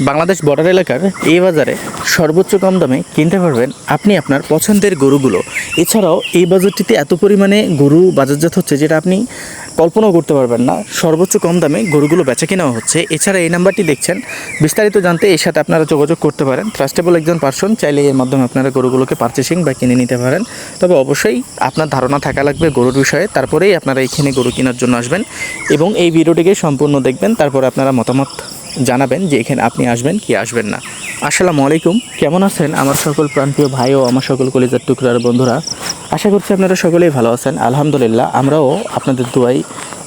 Bangladesh border এলাকার এই বাজারে সর্বোচ্চ কম দামে কিনতে পারবেন আপনি আপনার পছন্দের গরুগুলো। এছাড়াও এই বাজারটিতে এত পরিমাণে গরু বাজারজাত হচ্ছে যেটা আপনি কল্পনাও করতে পারবেন না। সর্বোচ্চ কম দামে গরুগুলো বেচা কেনাও হচ্ছে। এছাড়া এই নাম্বারটি দেখছেন। বিস্তারিত জানতে এর সাথে আপনারা যোগাযোগ করতে পারেন। ট্রাস্টেবল একজন পার্সন চাইলে এর মাধ্যমে আপনারা গরুগুলোকে পারচেসিং বা কিনে নিতে পারেন। তবে অবশ্যই আপনার ধারণা থাকা লাগবে গরুর বিষয়ে। তারপরেই আপনারা এখানে গরু কেনার জন্য আসবেন এবং এই ভিডিওটিকে সম্পূর্ণ দেখবেন। তারপর আপনারা মতামত জানাবেন যে এখানে আপনি আসবেন কি আসবেন না। আসসালামু আলাইকুম, কেমন আছেন আমার সকল প্রান্তীয় ভাই ও আমার সকল কলিজার টুকরার বন্ধুরা? আশা করছি আপনারা সকলেই ভালো আছেন। আলহামদুলিল্লাহ, আমরাও আপনাদের দোয়াই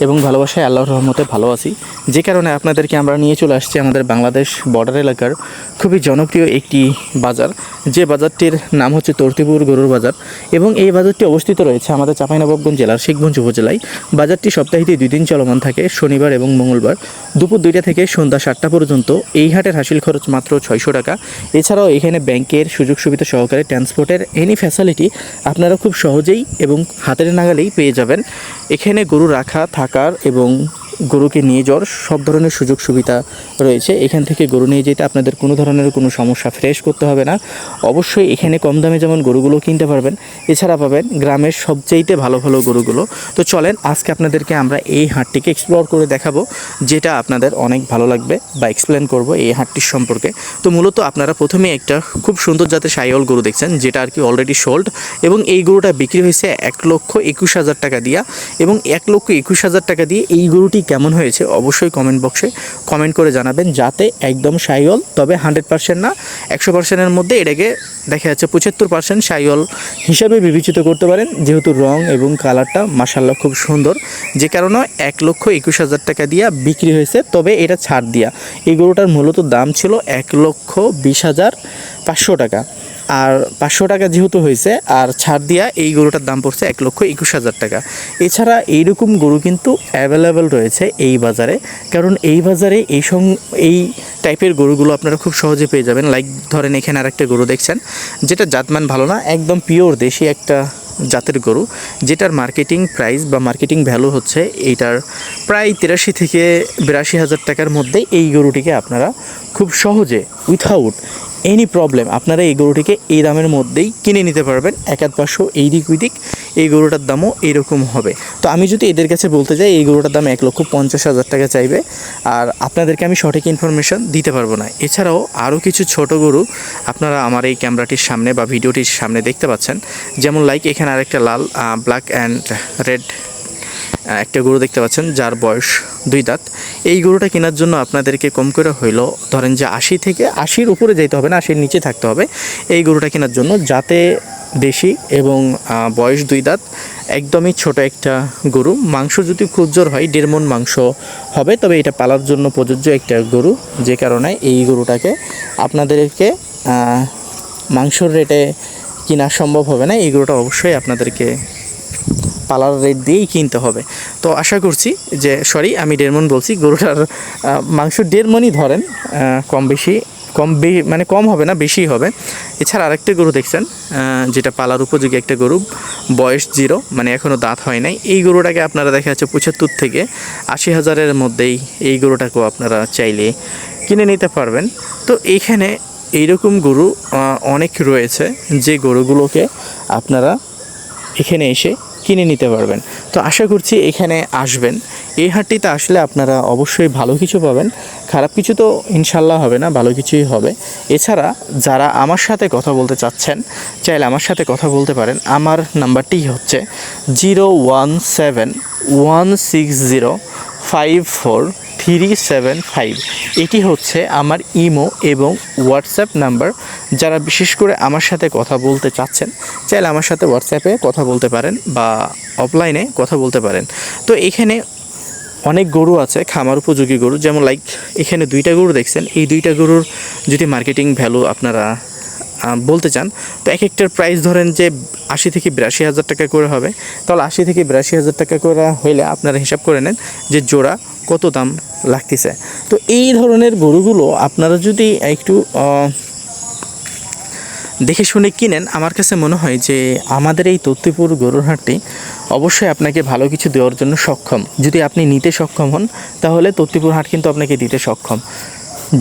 এবং ভালোবাসায় আল্লাহর রহমতে ভালো আছি। যে কারণে আপনাদেরকে আমরা নিয়ে চলে আসছি আমাদের বাংলাদেশ বর্ডার এলাকার খুবই জনপ্রিয় একটি বাজার। যে বাজারটির নাম হচ্ছে তর্তিপুর গরুর বাজার এবং এই বাজারটি অবস্থিত রয়েছে আমাদের চাঁপাইনবাবগঞ্জ জেলার শিখগঞ্জ উপজেলায়। বাজারটি সপ্তাহে দুই দিন চলমান থাকে, শনিবার এবং মঙ্গলবার। দুপুর দুইটা থেকে সন্ধ্যা সাতটা পর্যন্ত এই হাটের হাসিল খরচ মাত্র ছয়শো টাকা। এছাড়াও এখানে ব্যাংকের সুযোগ সুবিধা সহকারে ট্রান্সপোর্টের এনি ফ্যাসিলিটি আপনারা খুব সহজেই এবং হাতের নাগালেই পেয়ে যাবেন। এখানে গরু রাখা থাকার এবং গরুকে নিয়ে যাওয়ার সব ধরনের সুযোগ সুবিধা রয়েছে। এখান থেকে গরু নিয়ে যেতে আপনাদের কোনো ধরনের কোনো সমস্যা ফ্রেশ করতে হবে না। অবশ্যই এখানে কম দামে যেমন গরুগুলো কিনতে পারবেন, এছাড়া পাবেন গ্রামের সবচেয়েতে ভালো ভালো গরুগুলো। তো চলেন, আজকে আপনাদেরকে আমরা এই হাটটিকে এক্সপ্লোর করে দেখাবো, যেটা আপনাদের অনেক ভালো লাগবে বা এক্সপ্লেন করব এই হাটটির সম্পর্কে। তো মূলত আপনারা প্রথমে একটা খুব সুন্দর জাতের সাইওয়াল গরু দেখছেন, যেটা আর কি অলরেডি সোল্ড এবং এই গরুটা বিক্রি হয়েছে এক লক্ষ একুশ হাজার টাকা দিয়া এবং এক লক্ষ একুশ হাজার টাকা দিয়ে এই গরুটি কেমন হয়েছে অবশ্যই কমেন্ট বক্সে কমেন্ট করে জানাবেন যাতে একদম সাইওয়াল, তবে হান্ড্রেড পার্সেন্ট না, একশো পার্সেন্টের মধ্যে এটাকে দেখা যাচ্ছে পঁচাত্তর পার্সেন্ট সাইওয়াল হিসাবে বিবেচিত করতে পারেন। যেহেতু রং এবং কালারটা মাসাল্লাহ খুব সুন্দর, যে কারণে এক লক্ষ একুশ হাজার টাকা দিয়া বিক্রি হয়েছে, তবে এটা ছাড় দিয়া। এই গরুটার মূলত দাম ছিল এক লক্ষ বিশ হাজার পাঁচশো টাকা। আর পাঁচশো টাকা যেহেতু হয়েছে, আর ছাড় দিয়া এই গরুটার দাম পড়ছে এক লক্ষ একুশ হাজার টাকা। এছাড়া এইরকম গরু কিন্তু অ্যাভেলেবেল রয়েছে এই বাজারে। কারণ এই বাজারে এই সং, এই টাইপের গরুগুলো আপনারা খুব সহজে পেয়ে যাবেন। লাইক ধরেন এখানে আরেকটা গরু দেখছেন, যেটা জাতমান ভালো না, একদম পিওর দেশি একটা জাতের গরু, যেটার মার্কেটিং প্রাইস বা মার্কেটিং ভ্যালু হচ্ছে এইটার প্রায় তিরাশি থেকে বিরাশি হাজার টাকার মধ্যে এই গরুটিকে আপনারা খুব সহজে উইথাউট এনি প্রবলেম আপনারা এই গরুটিকে এই দামের মধ্যেই কিনে নিতে পারবেন। এক আধ পাঁচশো, এই দিক ওই দিক, এই গরুটার দামও এইরকম হবে। তো আমি যদি এদের কাছে বলতে যাই, এই গরুটার দাম এক লক্ষ পঞ্চাশ হাজার টাকা চাইবে। আর আপনাদেরকে আমি সঠিক ইনফরমেশন দিতে পারব না। এছাড়াও আরও কিছু ছোট গরু আপনারা আমার এই ক্যামেরাটির সামনে বা ভিডিওটির সামনে দেখতে পাচ্ছেন। যেমন লাইক এখানে আরেকটা লাল ব্ল্যাক অ্যান্ড রেড একটা গরু দেখতে পাচ্ছেন, যার বয়স দুই দাঁত। এই গরুটা কেনার জন্য আপনাদেরকে কম করে হইল ধরেন যে আশি থেকে আশির উপরে যেতে হবে না, আশির নিচে থাকতে হবে। এই গরুটা কেনার জন্য যাতে দেশি এবং বয়স দুই দাঁত, একদমই ছোট একটা গরু। মাংস যদি খুচর হয়, দেড় মন মাংস হবে, তবে এটা পালার জন্য প্রযোজ্য একটা গরু। যে কারণে এই গরুটাকে আপনাদেরকে মাংসর রেটে কেনা সম্ভব হবে না। এই গরুটা অবশ্যই আপনাদেরকে পালার রেট দিয়েই কিনতে হবে। তো আশা করছি যে সরি আমি দেড় মন বলছি, গরুটার মাংস দেড় মনই ধরেন কম বেশি, কম মানে কম হবে না, বেশি হবে। এছাড়া আরেকটা গরু দেখছেন যেটা পালার উপযোগী একটা গরু, বয়স জিরো মানে এখনও দাঁত হয় নাই। এই গরুটাকে আপনারা দেখা যাচ্ছে পঁচাত্তর থেকে আশি হাজারের মধ্যেই এই গরুটাকেও আপনারা চাইলে কিনে নিতে পারবেন। তো এইখানে এইরকম গরু অনেক রয়েছে, যে গরুগুলোকে আপনারা এখানে এসে কিনে নিতে পারবেন। তো আশা করছি এখানে আসবেন। এই হাটটিতে আসলে আপনারা অবশ্যই ভালো কিছু পাবেন। খারাপ কিছু তো ইনশাল্লাহ হবে না, ভালো কিছুই হবে। এছাড়া যারা আমার সাথে কথা বলতে চাচ্ছেন, চাইলে আমার সাথে কথা বলতে পারেন। আমার নাম্বারটি হচ্ছে zero one seven one six zero five four three seven five. এটি হচ্ছে আমার ইমো এবং হোয়াটসঅ্যাপ নাম্বার। যারা বিশেষ করে আমার সাথে কথা বলতে চাচ্ছেন, চাইলে আমার সাথে হোয়াটসঅ্যাপে কথা বলতে পারেন বা অফলাইনে কথা বলতে পারেন। তো এখানে অনেক গরু আছে, খামার উপযোগী গরু। যেমন লাইক এখানে দুইটা গরু দেখছেন। এই দুইটা গরুর যদি মার্কেটিং ভ্যালু আপনারা বলতে চান, তো এক একটার প্রাইস ধরেন যে আশি থেকে বিরাশি হাজার টাকা করে হবে। তাহলে আশি থেকে বিরাশি হাজার টাকা করে হইলে আপনারা হিসাব করে নেন যে জোড়া কত দাম লাগতেছে। তো এই ধরনের গরুগুলো আপনারা যদি একটু দেখে শুনে কিনেন, আমার কাছে মনে হয় যে আমাদের এই তত্ত্বপুর গরুর হাটটি অবশ্যই আপনাকে ভালো কিছু দেওয়ার জন্য সক্ষম। যদি আপনি নিতে সক্ষম হন, তাহলে তত্ত্বপুর হাট কিন্তু আপনাকে দিতে সক্ষম।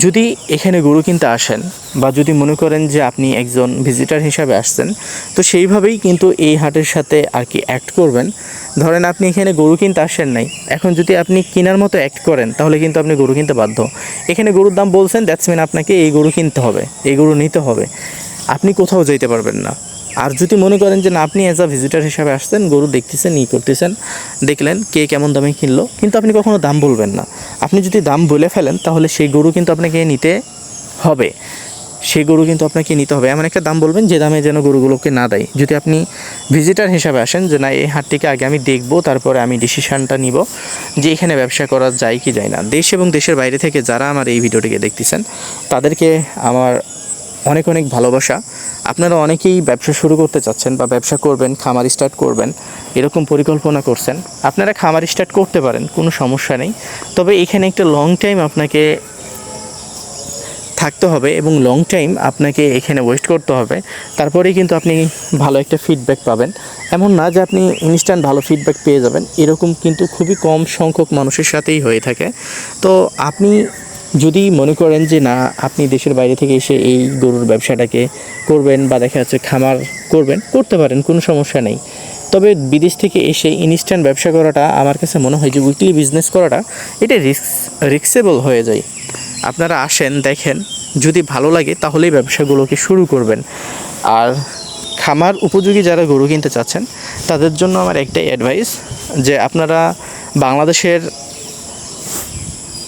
যদি এখানে গরু কিনতে আসেন বা যদি মনে করেন যে আপনি একজন ভিজিটার হিসাবে আসছেন, তো সেইভাবেই কিন্তু এই হাটের সাথে আর কি অ্যাক্ট করবেন। ধরেন আপনি এখানে গরু কিনতে আসেন নাই, এখন যদি আপনি কেনার মতো অ্যাক্ট করেন, তাহলে কিন্তু আপনি গরু কিনতে বাধ্য। এখানে গরুর দাম বলছেন দ্যাটস মিন আপনাকে এই গরু কিনতে হবে, এই গরু নিতে হবে। আপনি কোথাও যেতে পারবেন না। আর যদি মনে করেন যে না, আপনি অ্যাজ আ ভিজিটার হিসাবে আসছেন, গরু দেখতেছেন, ই করতেছেন, দেখলেন কে কেমন দামে কিনলো, কিন্তু আপনি কখনো দাম বলবেন না। আপনি যদি দাম বলে ফেলেন, তাহলে সেই গরু কিন্তু আপনাকে নিতে হবে। সেই গরু কিন্তু আপনাকে নিতে হবে। এমন একটা দাম বলবেন যে দামে যেন গরুগুলোকে না দেয়। যদি আপনি ভিজিটার হিসাবে আসেন যে না, এই হাটটিকে আগে আমি দেখব, তারপরে আমি ডিসিশানটা নিব যে এখানে ব্যবসা করা যায় কি যায় না। দেশ এবং দেশের বাইরে থেকে যারা আমার এই ভিডিওটিকে দেখতেছেন, তাদেরকে আমার অনেক অনেক ভালোবাসা। আপনারা অনেকেই ব্যবসা শুরু করতে চাচ্ছেন বা ব্যবসা করবেন, খামার স্টার্ট করবেন, এরকম পরিকল্পনা করছেন। আপনারা খামার স্টার্ট করতে পারেন, কোনো সমস্যা নেই। তবে এখানে একটা লং টাইম আপনাকে থাকতে হবে এবং লং টাইম আপনাকে এখানে ওয়েস্ট করতে হবে। তারপরেই কিন্তু আপনি ভালো একটা ফিডব্যাক পাবেন। এমন না যে আপনি ইনস্ট্যান্ট ভালো ফিডব্যাক পেয়ে যাবেন, এরকম কিন্তু খুবই কম সংখ্যক মানুষের সাথেই হয়ে থাকে। তো আপনি যদি মনে করেন যে না, আপনি দেশের বাইরে থেকে এসে এই গরুর ব্যবসাটাকে করবেন বা দেখা যাচ্ছে খামার করবেন, করতে পারেন, কোনো সমস্যা নেই। তবে বিদেশ থেকে এসে ইনস্ট্যান্ট ব্যবসা করাটা আমার কাছে মনে হয় যে উইকলি বিজনেস করাটা, এটা রিস্ক রিক্সেবল হয়ে যায়। আপনারা আসেন, দেখেন, যদি ভালো লাগে তাহলেই ব্যবসাগুলোকে শুরু করবেন। আর খামার উপযোগী যারা গরু কিনতে চাচ্ছেন, তাদের জন্য আমার একটাই অ্যাডভাইস যে আপনারা বাংলাদেশের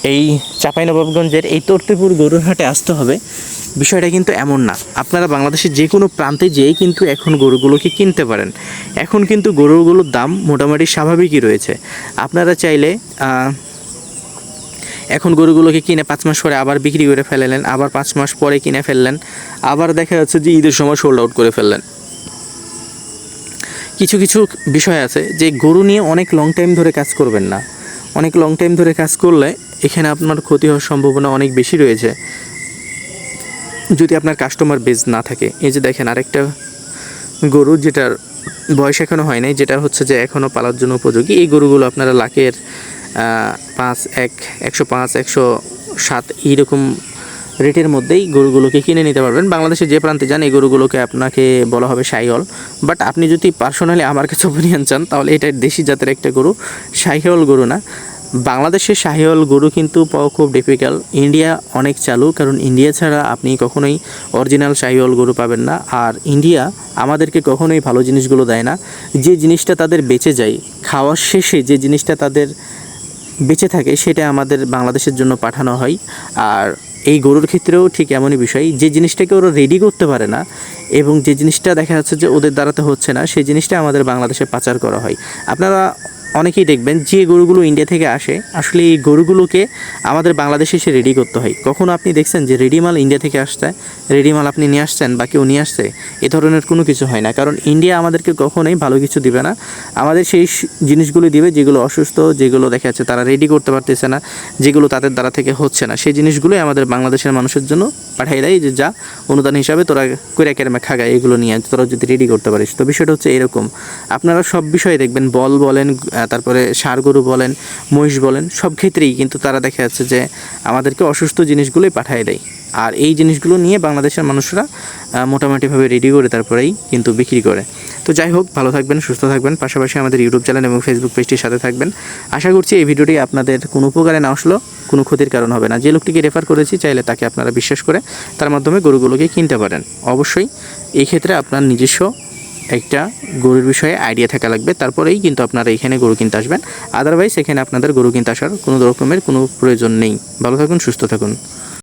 এই চাঁপাইনবাবগঞ্জের এই তর্তিপুর গরুর হাটে আসতে হবে। বিষয়টা কিন্তু এমন না। আপনারা বাংলাদেশের যে কোনো প্রান্তে যেয়েই কিন্তু এখন গরুগুলোকে কিনতে পারেন। এখন কিন্তু গরুগুলোর দাম মোটামুটি স্বাভাবিকই রয়েছে। আপনারা চাইলে এখন গরুগুলোকে কিনে পাঁচ মাস পরে আবার বিক্রি করে ফেলালেন, আবার পাঁচ মাস পরে কিনে ফেললেন, আবার দেখা যাচ্ছে যে ঈদের সময় সোল্ড আউট করে ফেললেন। কিছু কিছু বিষয় আছে যে গরু নিয়ে অনেক লং টাইম ধরে কাজ করবেন না। অনেক লং টাইম ধরে কাজ করলে এখানে আপনার ক্ষতি হওয়ার সম্ভাবনা অনেক বেশি রয়েছে। যদি আপনার কাস্টমার বেজ না থাকে, এই যে দেখেন আরেকটা গরু যেটার বয়স এখনও হয় নাই, যেটা হচ্ছে যে এখনও পালার জন্য উপযোগী। এই গরুগুলো আপনারা লাখের পাঁচ, এক, একশো পাঁচ, একশো সাত এইরকম রেটের মধ্যেই গরুগুলোকে কিনে নিতে পারবেন। বাংলাদেশে যে প্রান্তে যান, এই গরুগুলোকে আপনাকে বলা হবে সাইহল। বাট আপনি যদি পার্সোনালি আমার কাছে অপিনিয়ন চান, তাহলে এটা দেশি জাতের একটা গরু, সাইহল গরু না। বাংলাদেশের শাহিওয়াল গরু কিন্তু পাওয়া খুব ডিফিকাল্ট ইন্ডিয়া অনেক চালু, কারণ ইন্ডিয়া ছাড়া আপনি কখনোই অরিজিনাল শাহিওয়াল গরু পাবেন না। আর ইন্ডিয়া আমাদেরকে কখনোই ভালো জিনিসগুলো দেয় না। যে জিনিসটা তাদের বেঁচে যায়, খাওয়ার শেষে যে জিনিসটা তাদের বেঁচে থাকে, সেটা আমাদের বাংলাদেশের জন্য পাঠানো হয়। আর এই গরুর ক্ষেত্রেও ঠিক এমনই বিষয়, যে জিনিসটাকে ওরা রেডি করতে পারে না, এবং যে জিনিসটা দেখা যাচ্ছে যে ওদের দ্বারাতে হচ্ছে না, সেই জিনিসটা আমাদের বাংলাদেশে পাচার করা হয়। আপনারা অনেকেই দেখবেন যে গরুগুলো ইন্ডিয়া থেকে আসে, আসলে এই গরুগুলোকে আমাদের বাংলাদেশে এসে রেডি করতে হয়। কখনো আপনি দেখছেন যে রেডি মাল ইন্ডিয়া থেকে আসছে রেডি মাল আপনি নিয়ে আসছেন বা কেউ নিয়ে আসছে, এ ধরনের কোনো কিছু হয় না। কারণ ইন্ডিয়া আমাদেরকে কখনোই ভালো কিছু দিবে না। আমাদের সেই জিনিসগুলো দিবে যেগুলো অসুস্থ, যেগুলো দেখা যাচ্ছে তারা রেডি করতে পারতেছে না, যেগুলো তাদের দ্বারা থেকে হচ্ছে না। সেই জিনিসগুলোই আমাদের বাংলাদেশের মানুষের জন্য পাঠিয়ে দেয় যে যা অনুদান হিসাবে তোরা কইরা কেরমে খাগা, এগুলো নিয়ে তোরা যদি রেডি করতে পারিস। তো বিষয়টা হচ্ছে এরকম। আপনারা সব বিষয়ে দেখবেন, বল বলেন তারপরে ষাঁড় গরু বলেন, মহিষ বলেন, সব ক্ষেত্রেই কিন্তু তারা দেখা যাচ্ছে যে আমাদেরকে অসুস্থ জিনিসগুলোই পাঠিয়ে দেয়। আর এই জিনিসগুলো নিয়ে বাংলাদেশের মানুষরা মোটামুটিভাবে রেডি করে তারপরেই কিন্তু বিক্রি করে। তো যাই হোক, ভালো থাকবেন, সুস্থ থাকবেন, পাশাপাশি আমাদের ইউটিউব চ্যানেল এবং ফেসবুক পেজটির সাথে থাকবেন। আশা করছি এই ভিডিওটি আপনাদের কোনো উপকারে না আসলো, কোনো ক্ষতির কারণ হবে না। যে লোকটিকে রেফার করেছি, চাইলে তাকে আপনারা বিশ্বাস করে তার মাধ্যমে গরুগুলোকে কিনতে পারেন। অবশ্যই এই ক্ষেত্রে আপনার নিজস্ব একটা গরুর বিষয়ে আইডিয়া থাকা লাগবে। তারপরেই কিন্তু আপনারা এখানে গরু কিনতে আসবেন। আদারওয়াইজ এখানে আপনাদের গরু কিনতে আসার কোনো রকমের কোনো প্রয়োজন নেই। ভালো থাকুন, সুস্থ থাকুন।